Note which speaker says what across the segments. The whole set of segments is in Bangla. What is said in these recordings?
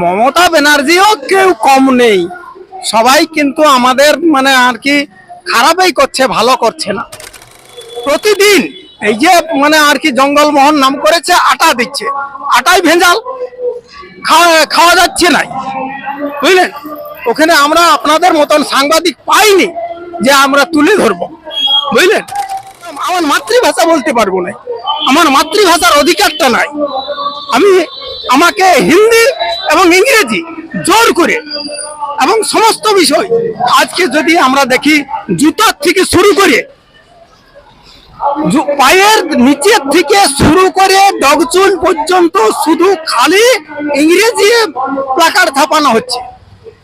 Speaker 1: মমতা ব্যানার্জিও কেউ কম নেই। সবাই কিন্তু আমাদের মানে আর কি খারাপই করছে, ভালো করছে না। প্রতিদিন এই যে মানে আর কি জঙ্গলমোহন নাম করেছে, আটা দিচ্ছে। আটাই ভেজাল, খাওয়া খাওয়া যাচ্ছে নাই। বুঝলেন? ওখানে আমরা আপনাদের মতন সাংবাদিক পাইনি যে আমরা তুলে ধরবো। বুঝলেন? আমার মাতৃভাষা বলতে পারব না। আমার মাতৃভাষার অধিকারটা নাই। আমি আমাকে হিন্দি এবং ইংরেজি জোর করে এবং সমস্ত বিষয় আজকে যদি আমরা দেখি জুতার থেকে শুরু করে পায়ের নিচের থেকে শুরু করে ডগচুল পর্যন্ত শুধু খালি ইংরেজি প্লাকার থাপানো হচ্ছে।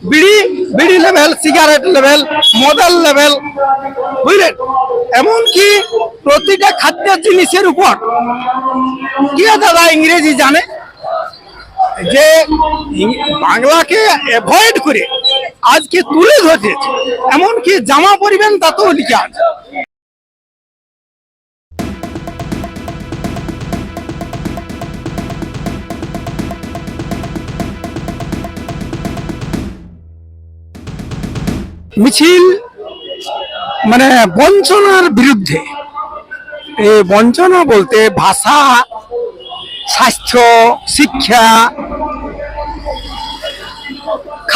Speaker 1: Bidi bidi level cigarette level model level বুঝলেন? এমনকি প্রতিটা খাদ্যের জিনিসের উপর। কি দাদা ইংরেজি জানে? যে বাংলাকে অ্যাভয়েড করে আজকে তুলে ধরেছে। এমনকি জামা পরিবেন তাতেও লিখে আছে। মিছিল মানে বঞ্চনার বিরুদ্ধে। এই বঞ্চনা বলতে ভাষা, স্বাস্থ্য, শিক্ষা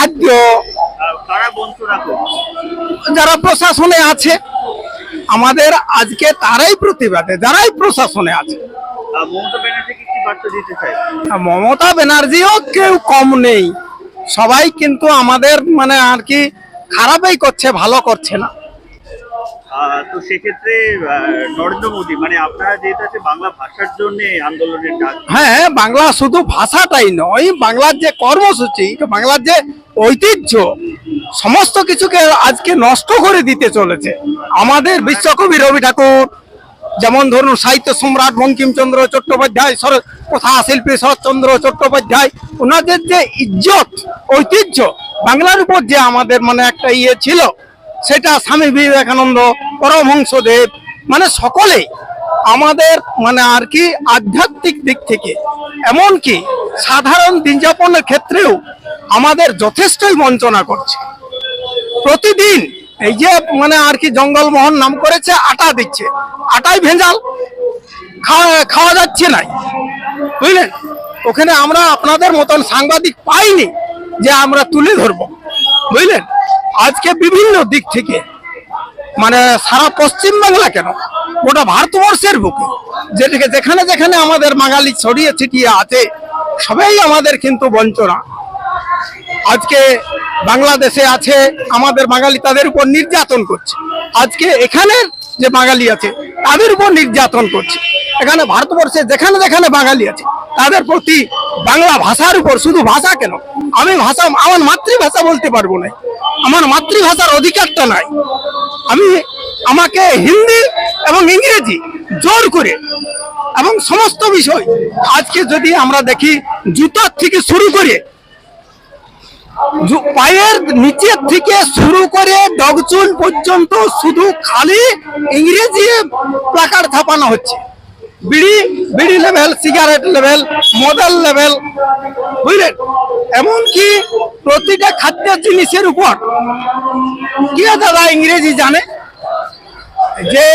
Speaker 1: খাদ্য। যারা প্রশাসনে আছে আমাদের আজকে তারাই প্রতিবাদে যারাই প্রশাসনে আছে।
Speaker 2: মমতা
Speaker 1: ব্যানার্জিও কেউ কম নেই। সবাই কিন্তু আমাদের মানে আর কি খারাপই করছে ভালো করছে না।
Speaker 2: তো সেক্ষেত্রে নরেন্দ্র মোদী মানে আপনারা যেটা আছে বাংলা ভাষার জন্য আন্দোলনের ডাক
Speaker 1: হ্যাঁ বাংলা শুধু ভাষাটাই নয় বাংলার যে কর্মসূচি বাংলার যে ঐতিহ্য, সমস্ত কিছুকে আজকে নষ্ট করে দিতে চলেছে। আমাদের বিশ্বকবি রবি ঠাকুর, যেমন ধরুন সাহিত্য সম্রাট বঙ্কিমচন্দ্র চট্টোপাধ্যায় শরৎ কথা শিল্পী শরৎচন্দ্র চট্টোপাধ্যায়, ওনাদের যে ইজ্জত, ঐতিহ্য, বাংলার উপর যে আমাদের মানে একটা ইয়ে ছিল, সেটা স্বামী বিবেকানন্দ, পরমহংসদেব মানে সকলেই আমাদের মানে আর কি আধ্যাত্মিক দিক থেকে, এমনকি সাধারণ দিন যাপনের ক্ষেত্রেও আমাদের যথেষ্টই বঞ্চনা করছে। প্রতিদিন এই যে মানে আর কি জঙ্গলমোহন নাম করেছে, আটা দিচ্ছে। আটাই ভেজাল, খাওয়া যাচ্ছে নাই। বুঝলেন? ওখানে আমরা আপনাদের মতন সাংবাদিক পাইনি যে আমরা তুলে ধরবো। বুঝলেন? আজকে বিভিন্ন দিক থেকে মানে সারা পশ্চিমবাংলা কেন? গোটা ভারতবর্ষের বুকে। যেটাকে যেখানে যেখানে আমাদের বাঙালি ছড়িয়ে ছিটিয়ে আছে, সবাই আমাদের কিন্তু বঞ্চনা। আজকে বাংলাদেশে আছে, আমাদের বাঙালি তাদের উপর নির্যাতন করছে। আজকে এখানে যে বাঙালি আছে, তাদের উপর নির্যাতন করছে। এখানে ভারতবর্ষে যেখানে যেখানে বাঙালি আছে, তাদের প্রতি বাংলা ভাষার উপর শুধু ভাষা কেন? আমি ভাষা, আমার মাতৃভাষা বলতে পারব না। আমার মাতৃভাষার অধিকারটা নাই। আমি, আমাকে হিন্দি এবং ইংরেজি জোর করে। এবং সমস্ত বিষয় আজকে যদি আমরা দেখি জুতার থেকে শুরু করে পায়ের নিচের থেকে শুরু করে ডগচুল পর্যন্ত শুধু খালি ইংরেজি প্লাকার থাপানো হচ্ছে। Bidi bidi level cigarette level model level বুঝলেন? এমনকি প্রতিটা খাদ্যের জিনিসের উপর। কি দাদা ইংরেজি জানে? যে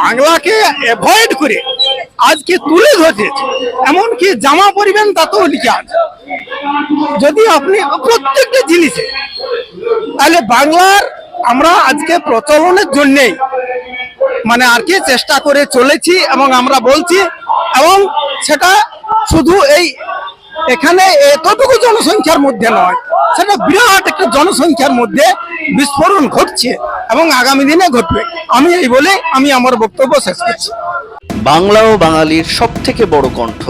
Speaker 1: বাংলাকে অ্যাভয়েড করে আজকে তুলে ধরেছে। এমনকি জামা পরিবেন তাতেও লিখে আছে। যদি আপনি প্রত্যেকটা জিনিসে, তাহলে বাংলার আমরা আজকে প্রচলনের জন্যেই মানে আর কি চেষ্টা করে চলেছি এবং আমরা বলছি, এবং সেটা শুধু এই এখানে এতটুকু জনসংখ্যার মধ্যে নয়, সেটা বিরাট একটা জনসংখ্যার মধ্যে বিস্ফোরণ ঘটছে। এবং আগামী দিনে ঘটবে। আমি এই বলে আমি আমার বক্তব্য শেষ করছি।
Speaker 3: বাংলা ও বাঙালির সব থেকে বড় কণ্ঠ।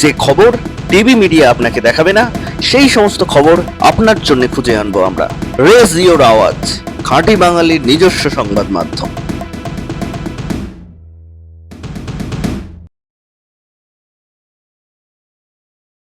Speaker 3: যে খবর টিভি মিডিয়া আপনাকে দেখাবে না, সেই সমস্ত খবর আপনার জন্য খুঁজে আনব আমরা। রেজ ইওর আওয়াজ, খাঁটি বাঙালির নিজস্ব সংবাদ মাধ্যম।